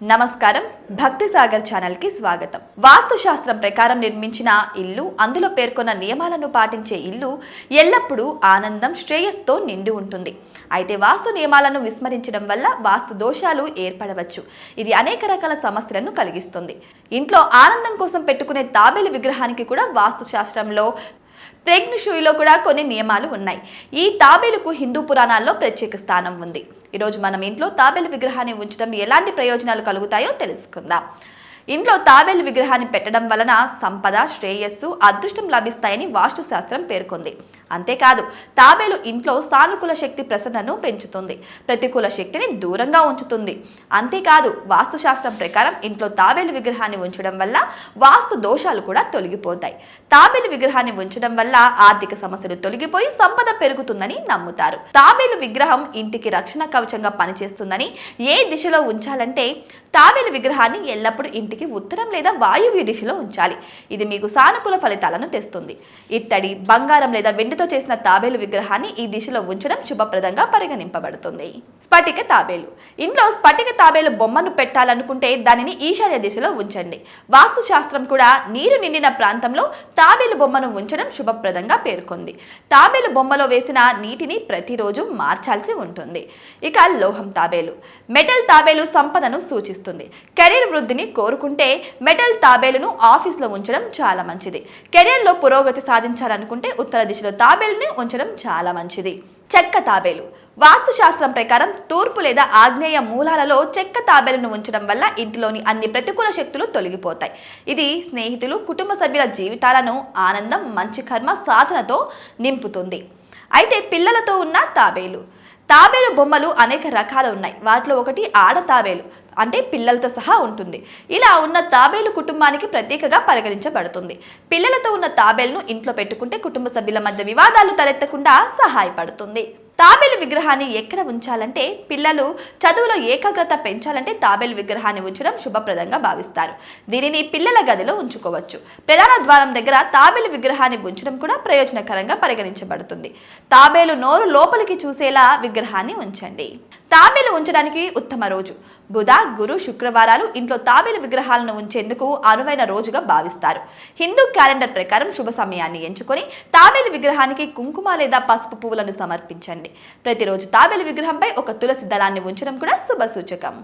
నమస్కారం. భక్తి సాగర్ ఛానల్కి స్వాగతం. వాస్తు శాస్త్రం ప్రకారం నిర్మించిన ఇల్లు అందులో పేర్కొన్న నియమాలను పాటించే ఇల్లు ఎల్లప్పుడూ ఆనందం శ్రేయస్తో నిండి ఉంటుంది. అయితే వాస్తు నియమాలను విస్మరించడం వల్ల వాస్తు దోషాలు ఏర్పడవచ్చు. ఇది అనేక రకాల సమస్యలను కలిగిస్తుంది. ఇంట్లో ఆనందం కోసం పెట్టుకునే తాబేలు విగ్రహానికి కూడా వాస్తు శాస్త్రంలో ప్రెగ్నషూయిలో కూడా కొన్ని నియమాలు ఉన్నాయి. ఈ తాబేలుకు హిందూ పురాణాల్లో ప్రత్యేక స్థానం ఉంది. ఈరోజు మనం ఇంట్లో తాబేలు విగ్రహాన్ని ఉంచడం ఎలాంటి ప్రయోజనాలు కలుగుతాయో తెలుసుకుందాం. ఇంట్లో తాబేలు విగ్రహాన్ని పెట్టడం వలన సంపద శ్రేయస్సు అదృష్టం లభిస్తాయని వాస్తు శాస్త్రం పేర్కొంది. అంతేకాదు తాబేలు ఇంట్లో సానుకూల శక్తి ప్రసన్నను పెంచుతుంది. ప్రతికూల శక్తిని దూరంగా ఉంచుతుంది. అంతేకాదు వాస్తు శాస్త్రం ప్రకారం ఇంట్లో తాబేలు విగ్రహాన్ని ఉంచడం వల్ల వాస్తు దోషాలు కూడా తొలగిపోతాయి. తాబేలు విగ్రహాన్ని ఉంచడం వల్ల ఆర్థిక సమస్యలు తొలగిపోయి సంపద పెరుగుతుందని నమ్ముతారు. తాబేలు విగ్రహం ఇంటికి రక్షణ కవచంగా పనిచేస్తుందని ఏ దిశలో ఉంచాలంటే తాబేలు విగ్రహాన్ని ఎల్లప్పుడూ ఇంటికి ఉత్తరం లేదా వాయువ్య దిశలో ఉంచాలి. ఇది మీకు సానుకూల ఫలితాలను తెస్తుంది. ఇత్తడి బంగారం లేదా వెండితో చేసిన తాబేలు విగ్రహాన్ని ఈ దిశలో ఉంచడం శుభప్రదంగా పరిగణింపబడుతుంది. స్ఫటిక తాబేలు. ఇంట్లో స్ఫటిక తాబేలు బొమ్మను పెట్టాలనుకుంటే దానిని ఈశాన్య దిశలో ఉంచండి. వాస్తు శాస్త్రం కూడా నీరు నిండిన ప్రాంతంలో తాబేలు బొమ్మను ఉంచడం శుభప్రదంగా పేర్కొంది. తాబేలు బొమ్మలో వేసిన నీటిని ప్రతిరోజు మార్చాల్సి ఉంటుంది. ఇక లోహం తాబేలు. మెటల్ తాబేలు సంపదను సూచిస్తుంది. కెరీర్ వృద్ధిని కోరుకుంటే మెటల్ తాబేలును ఆఫీస్లో ఉంచడం చాలా మంచిది. కెరియర్లో పురోగతి సాధించాలనుకుంటే ఉత్తర దిశలో తాబేలుని ఉంచడం చాలా మంచిది. చెక్క తాబేలు. వాస్తుశాస్త్రం ప్రకారం తూర్పు లేదా ఆగ్నేయ మూలాలలో చెక్క తాబేలును ఉంచడం వల్ల ఇంటిలోని అన్ని ప్రతికూల శక్తులు తొలగిపోతాయి. ఇది స్నేహితులు కుటుంబ సభ్యుల జీవితాలను ఆనందం మంచి కర్మ సాధనతో నింపుతుంది. అయితే పిల్లలతో ఉన్న తాబేలు. తాబేలు బొమ్మలు అనేక రకాలు ఉన్నాయి. వాటిలో ఒకటి ఆడ తాబేలు. అంటే పిల్లలతో సహా ఉంటుంది. ఇలా ఉన్న తాబేలు కుటుంబానికి ప్రత్యేకగా పరిగణించబడుతుంది. పిల్లలతో ఉన్న తాబేలును ఇంట్లో పెట్టుకుంటే కుటుంబ సభ్యుల మధ్య వివాదాలు తలెత్తకుండా సహాయపడుతుంది. తాబేలు విగ్రహాన్ని ఎక్కడ ఉంచాలంటే పిల్లలు చదువులో ఏకాగ్రత పెంచాలంటే తాబేలు విగ్రహాన్ని ఉంచడం శుభప్రదంగా భావిస్తారు. దీనిని పిల్లల గదిలో ఉంచుకోవచ్చు. ప్రధాన ద్వారం దగ్గర తాబేలు విగ్రహాన్ని ఉంచడం కూడా ప్రయోజనకరంగా పరిగణించబడుతుంది. తాబేలు నోరు లోపలికి చూసేలా విగ్రహాన్ని ఉంచండి. తాబేలు ఉంచడానికి ఉత్తమ రోజు. బుధ గురు శుక్రవారాలు ఇంట్లో తాబేలు విగ్రహాలను ఉంచేందుకు అనువైన రోజుగా భావిస్తారు. హిందూ క్యాలెండర్ ప్రకారం శుభ సమయాన్ని ఎంచుకొని తాబేలు విగ్రహానికి కుంకుమ లేదా పసుపు పువ్వులను సమర్పించండి. ప్రతిరోజు తాబేలు విగ్రహంపై ఒక తులసి దళాన్ని ఉంచడం కూడా శుభ సూచకం.